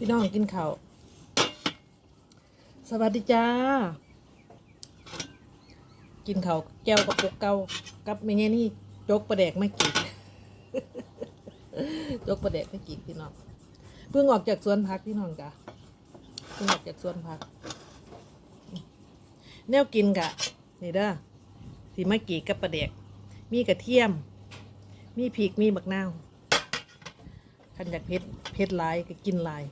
พี่น้องกินข้าวสวัสดีจ้า กินข้าวแก้วกับปุกเกากับไม่เงี้ยนี่จกประแดกไม่กินจกประแดกไม่กินพี่น้องเพิ่งออกจากสวนพักพี่น้องจ้ะเพิ่งออกจากสวนพัก แนวกินกะนี่เด้อสีมะกีกับประแดก มีกระเทียม มีพริก มีบักนาวขันอยากเผ็ดเผ็ดหลายก็กินลาย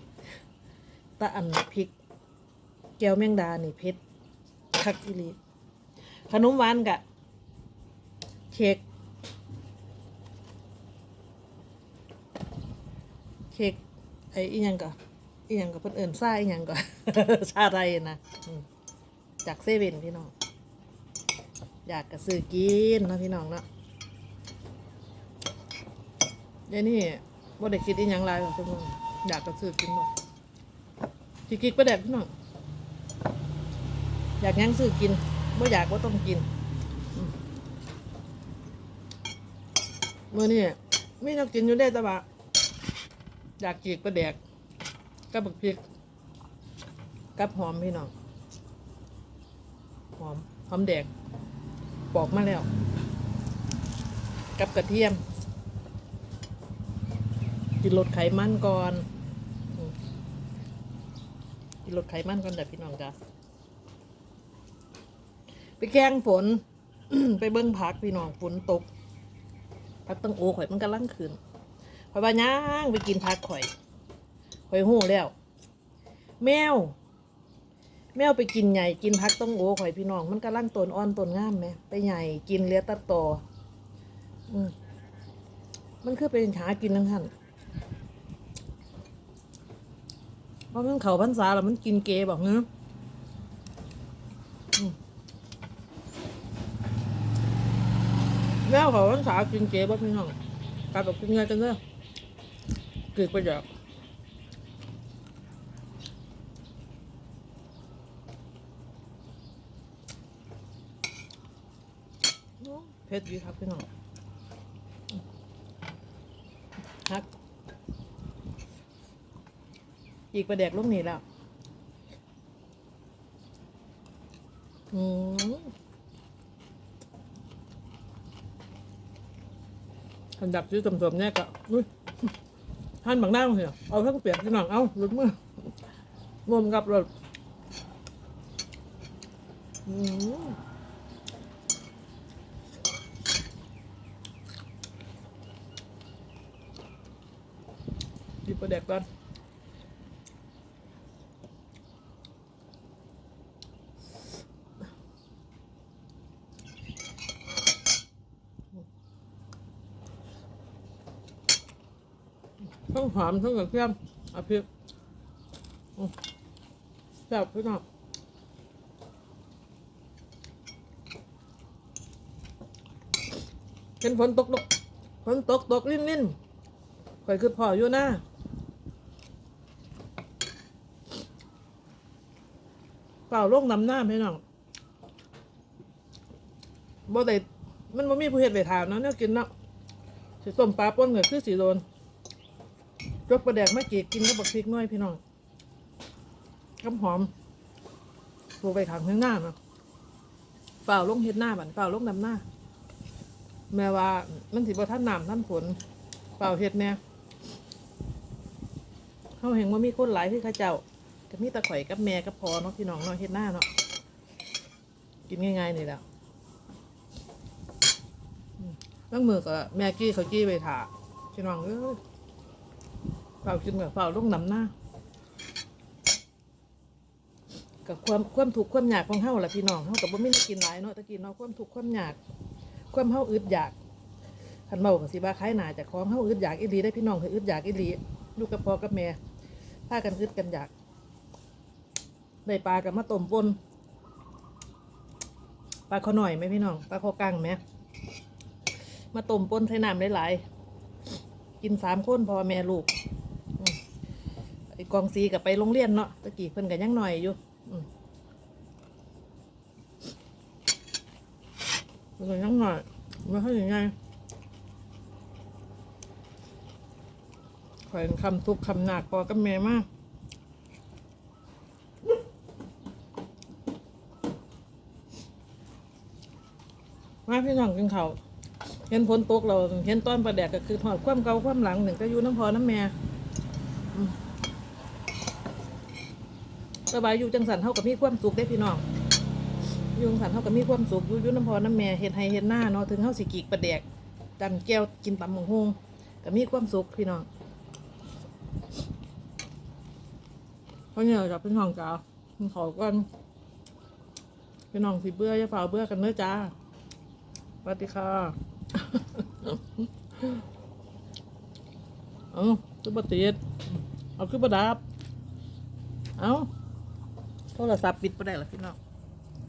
ตะอันพริก แก้วแมงดานี่เผ็ดคักอีหลีขนมหวานกะเค้กเค้กไอ้อีหยังกะอีหยังกะเพิ่นเอิ้นซ่าอีหยังกะชาไรนะจากเซเว่นพี่น้องอยากกระซื้อกินนะพี่น้องเนาะเดี๋ยวนี้บ่ได้คิดอีหยังหลายหรอกทุกคนอยากกระซื้อกินหมด สิกิกไปแดกพี่น้องอยากยังซื้อกินบ่อยากบ่ต้องกินอืมมื้อนี้มีแนวกินอยู่ได้ต่ว่าอยากกีกปลาแดกกับบักพริกกับหอมพี่น้องหอมหอมแดงปอกมาแล้ว กับกระเทียม กินลดไขมันก่อน กินลดไขมันก่อนเด็ดพี่น้องจ้ะไปแข่งฝน ไปเบิ้งพักพี่น้องฝนตกพักตั้งโอข่อยมันกำลังขึ้นข่อยว่าย่างไปกินพักข่อย ข่อยหูแล้ว แมว แมวไปกินใหญ่กินพักต้องโอ้ข่อยพี่น้อง มันกำลังต้นอ่อนต้นงามไหมไปใหญ่กินเลี้ยตัดต่อ อืมมันคือเป็นหากินทั้งท่านเพ ราะมันเขาพรรษาแล้วมันกินเกบอกเนื้อะอืมแมวเขาพรรษากินเกบอกพี่น้องกลาแบบกินไงกันเนอะเกิดประโยชน์เผ็ดดีครับพี่น้องฮัก อีกประเด็กลูกนี้แล้ว อืมขันดับซื้อสมๆเนี่ยก็อุ้ยหั่นบางหน้าเหรอเอาทั้งเปียกพี่น้องเอาหลุดมือรวมกับรถอืมหยิบปลาแดกก่อน ทั้งหอมทั้งกระเทียมเอาพริกแซ่บพี่น้องเห็นฝนตกตกฝนตกตกลิ่นลิ่นข่อยคือพ่ออยู่นะเปล่าโรคนำหน้าพี่น้องบ่ได้มันบ่มีผู้เฮ็ดไปถามเนาะเนี่ยกินเนาะสิต้มปลาป่นก็คือสีโดน ยกปลาแดกมากีกกินกับบักพริกน้อยพี่น้องกับหอมปลูกไปขังข้างหน้าเนาะเปล่าลงเฮ็ดหน้าบันเปล่าลงนำหน้า แม่ว่ามันสิบ่ท่านน้ำท่านฝนเปล่าเห็ดเนี่ยเขาเห็นว่ามีคนหลายที่เข้าเจ้าก็มีตะข่อยกับแม่กับพอเนาะพี่น้องเนาะเห็ดหน้าเนาะกินง่ายๆนี่แหละอืมบางมือก็แม่กี้เขากี้ไปถาพี่น้องเอ้ย เปล่ากินกับเปล่าลงน้ำหน้ากับความความถูกความอยากของเฮาแหละพี่น้องเฮากับบ่มีได้กินหลายเนาะตะกี้เนาะความถูกความอยาก ความเฮาอึดอยากคันเมากับสิบ้าคล้ายหนาจากของเฮาอึดอยากอีหลีได้พี่น้องคืออึดอยากอีหลีลูกกับพ่อกับแม่พากันอึดกันอยากได้ปลากับมาต้มปนปลาขอหน่อยไหมพี่น้องปลาคอกังไหมมาต้มปนใส่น้ำหลายๆกินสามคนพ่อแม่ลูก กองซีกับไปโรงเรียนเนาะตะกี้เพิ่นกันยังหน่อยอยู่เพิ่นยังหน่อยไม่ค่อยยังไงข่อยคำทุกคำหนักปอกับแม่มากมาพี่น้องกินเขาเห็นพ้นตกเราเห็นต้อนประแดกก็คือทอดความเก่าความหลังหนึ่งก็อยู่น้ำพอน้ำแม่ สบายอยู่จังสันเท่ากับมีความสุขได้พี่น้องอยู่จังสันเท่ากับมีความสุขอยู่ยู่น้ำพอน้ำแม่เห็ดให้เห็ดหน้าเนาะถึงเท่าสิกีกประแดกจำแก้วกินตำหมงฮงก็มีความสุขพี่น้องเพราะเนี่ยจับเป็นห้องจ้าขอก่อนพี่น้องสิเบื่อจะฝ่าเบื่อกันเนื้อจ้าสวัสดีค่ะเอาคือบติดเอาคือบดับเอา โทรศัพท์ปิดไปได้หรอพี่น้อง